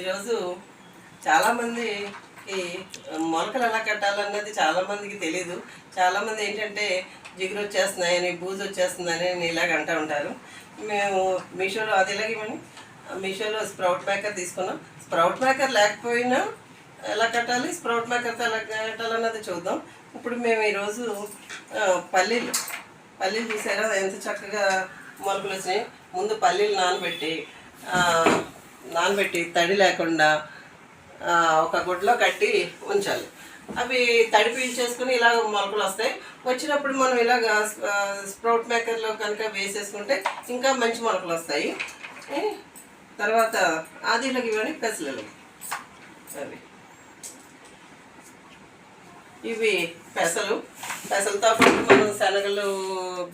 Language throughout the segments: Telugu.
ఈరోజు చాలామంది మొలకలు ఎలా కట్టాలన్నది చాలామందికి తెలియదు చాలామంది ఏంటంటే జిగురు వచ్చేస్తున్నాయని బూజు వచ్చేస్తుందని ఇలాగ అంటూ ఉంటారు. మేము మీషోలో అది ఇలాగే ఇవ్వండి? మీషోలో స్ప్రౌట్ మేకర్ తీసుకున్నాం. స్ప్రౌట్ మేకర్ లేకపోయినా ఎలా కట్టాలి? స్ప్రౌట్ మేకర్తో ఎలా కట్టాలన్నది చూద్దాం. ఇప్పుడు మేము ఈరోజు పల్లీలు. పల్లీలు చూసారా? ఎంత చక్కగా మొలకలు వచ్చినాయి. ముందు పల్లీలు నానబెట్టి నానబెట్టి తడి లేకుండా ఒక గుడ్లో కట్టి ఉంచాలి. అవి తడి పీల్చేసుకుని ఇలాగ మొలకలు వస్తాయి. వచ్చినప్పుడు మనం ఇలాగ స్ప్రౌట్ మేకర్లో కనుక వేసేసుకుంటే ఇంకా మంచి మొలకలు వస్తాయి. తర్వాత ఆదిలోకి ఇవ్వండి పెసలు అవి. ఇవి పెసలు. పెసలతో పాటు మనం శనగలు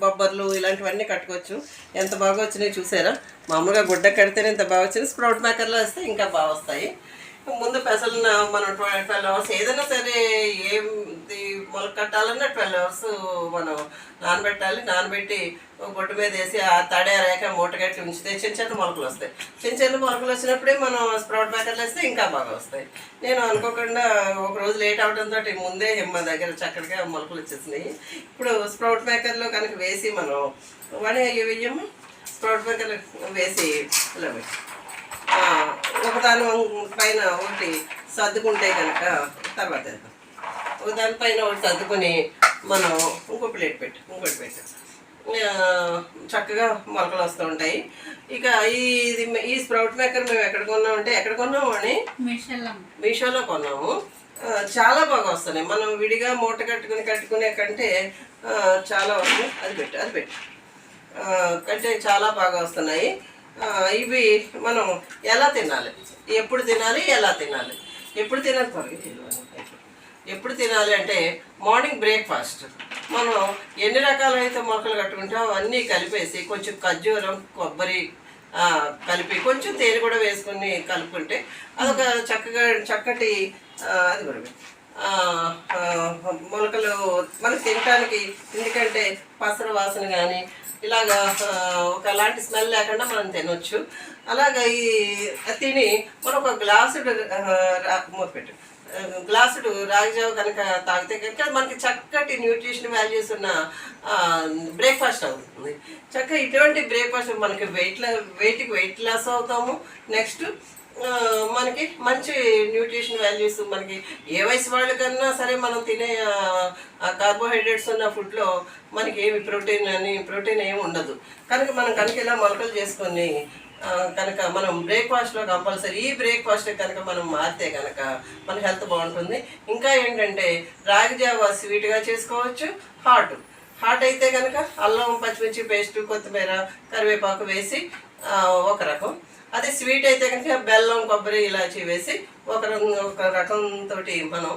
బొబ్బర్లు ఇలాంటివన్నీ కట్టుకోవచ్చు. ఎంత బాగా వచ్చినాయి చూసారా? మామూలుగా గుడ్డ కడితేనే ఇంత బాగా వచ్చినాయి స్ప్రౌట్ మేకర్లో వస్తే ఇంకా బాగా వస్తాయి. ముందు పెసలు మనం ట్వెల్వ్ అవర్స్ ఏదైనా సరే ఏం మొలక కట్టాలన్నా ట్వెల్వ్ అవర్స్ మనం నానబెట్టాలి. నానబెట్టి గొడ్డు మీద వేసి ఆ తడి రేఖ మూటగట్టి ఉంచితే చిన్న చిన్న మొలకలు వస్తాయి. చిన్న చిన్న మొలకలు వచ్చినప్పుడే మనం స్ప్రౌట్ మేకర్లు వేస్తే ఇంకా బాగా వస్తాయి. నేను అనుకోకుండా ఒక రోజు లేట్ అవడంతో ముందే మా దగ్గర చక్కగా మొలకలు వచ్చేసినాయి. ఇప్పుడు స్ప్రౌట్ మేకర్లో కనుక వేసి మనం వని అయ్యి వెయ్యము స్ప్రౌట్ మేకర్ వేసి ఇలా ఒకదాని పైన ఒకటి సర్దుకుంటే కనుక తర్వాత వెళ్తాం ఒకదాని పైన ఒకటి సర్దుకొని మనం ఇంకో ప్లేట్ పెట్టు ఇంకోటి పెట్టు. చక్కగా మొలకలు వస్తూ ఉంటాయి. ఇక ఈ ఇది ఈ స్ప్రౌట్ మేకర్ మేము ఎక్కడ కొన్నామంటే ఎక్కడ కొన్నాము అని? మీషోలో. కొన్నాము. చాలా బాగా వస్తున్నాయి. మనం విడిగా మూట కట్టుకుని కట్టుకునే కంటే చాలా వస్తున్నాయి అది పెట్టు అది పెట్టు. కంటే చాలా బాగా వస్తున్నాయి. ఇవి మనం ఎలా తినాలి? ఎప్పుడు తినాలి? ఎలా తినాలి? ఎప్పుడు తినాలి? త్వరగా తినాలి. ఎప్పుడు తినాలి అంటే మార్నింగ్ బ్రేక్ఫాస్ట్. మనం ఎన్ని రకాలైతే మొలకలు కట్టుకుంటామో అన్నీ కలిపేసి కొంచెం ఖర్జూరం కొబ్బరి కలిపి కొంచెం తేనె కూడా వేసుకొని కలుపుకుంటే అదొక చక్కగా చక్కటి అది కూడా మొలకలు మనం తినటానికి ఎందుకంటే పసర వాసన కానీ ఇలాగా ఒక అలాంటి స్మెల్ లేకుండా మనం తినొచ్చు. అలాగా ఈ తిని మనం ఒక గ్లాసుడు ఆ, గ్లాసుడు రాగిజావు కనుక తాగితే కనుక మనకి చక్కటి న్యూట్రిషన్ వాల్యూస్ ఉన్న బ్రేక్ఫాస్ట్ అవుతుంది. చక్కగా ఇటువంటి బ్రేక్ఫాస్ట్ మనకి వెయిట్ వెయిట్కి వెయిట్ లాస్ అవుతాము. నెక్స్ట్ మనకి మంచి న్యూట్రిషన్ వాల్యూస్ మనకి ఏ వయసు వాళ్ళకన్నా సరే మనం తినే కార్బోహైడ్రేట్స్ ఉన్న ఫుడ్లో మనకి ఏమి ప్రోటీన్ అని ప్రోటీన్ ఏమి ఉండదు. కనుక మనం కనుక ఇలా మొలకలు చేసుకొని కనుక మనం బ్రేక్ఫాస్ట్లో కంపల్సరీ ఈ బ్రేక్ఫాస్ట్ కనుక మనం మారితే కనుక మన హెల్త్ బాగుంటుంది. ఇంకా ఏంటంటే రాగి జావ స్వీట్గా చేసుకోవచ్చు హాట్. హాట్ అయితే కనుక అల్లం పచ్చిమిర్చి పేస్ట్ కొత్తిమీర కరివేపాకు వేసి ఒక రకం. అదే స్వీట్ అయితే కనుక బెల్లం కొబ్బరి ఇలాచి వేసి ఒక ఒక రకంతో మనం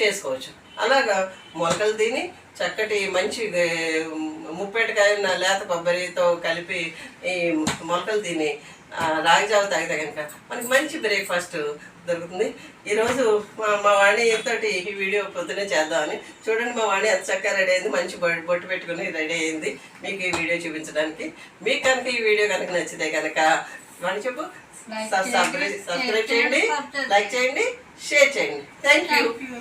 చేసుకోవచ్చు. అలాగా మొలకలు తిని చక్కటి మంచి ముప్పేటకాయ లేత కొబ్బరితో కలిపి ఈ మొలకలు తిని ఆ, రాగి జావ తాగితే కనుక మనకి మంచి బ్రేక్ఫాస్ట్ దొరుకుతుంది. ఈరోజు మా మా వాణి తోటి ఈ వీడియో పొద్దునే చేద్దామని చూడండి మా వాణి ఎంత చక్కగా రెడీ అయింది. మంచి బొ- బొట్టు పెట్టుకుని రెడీ అయింది. మీకు ఈ వీడియో చూపించడానికి. మీకు కనుక ఈ వీడియో కనుక నచ్చితే కనుక వాణి చెప్పు. సబ్స్క్రైబ్ చేయండి, లైక్ చేయండి షేర్ చేయండి థ్యాంక్ యూ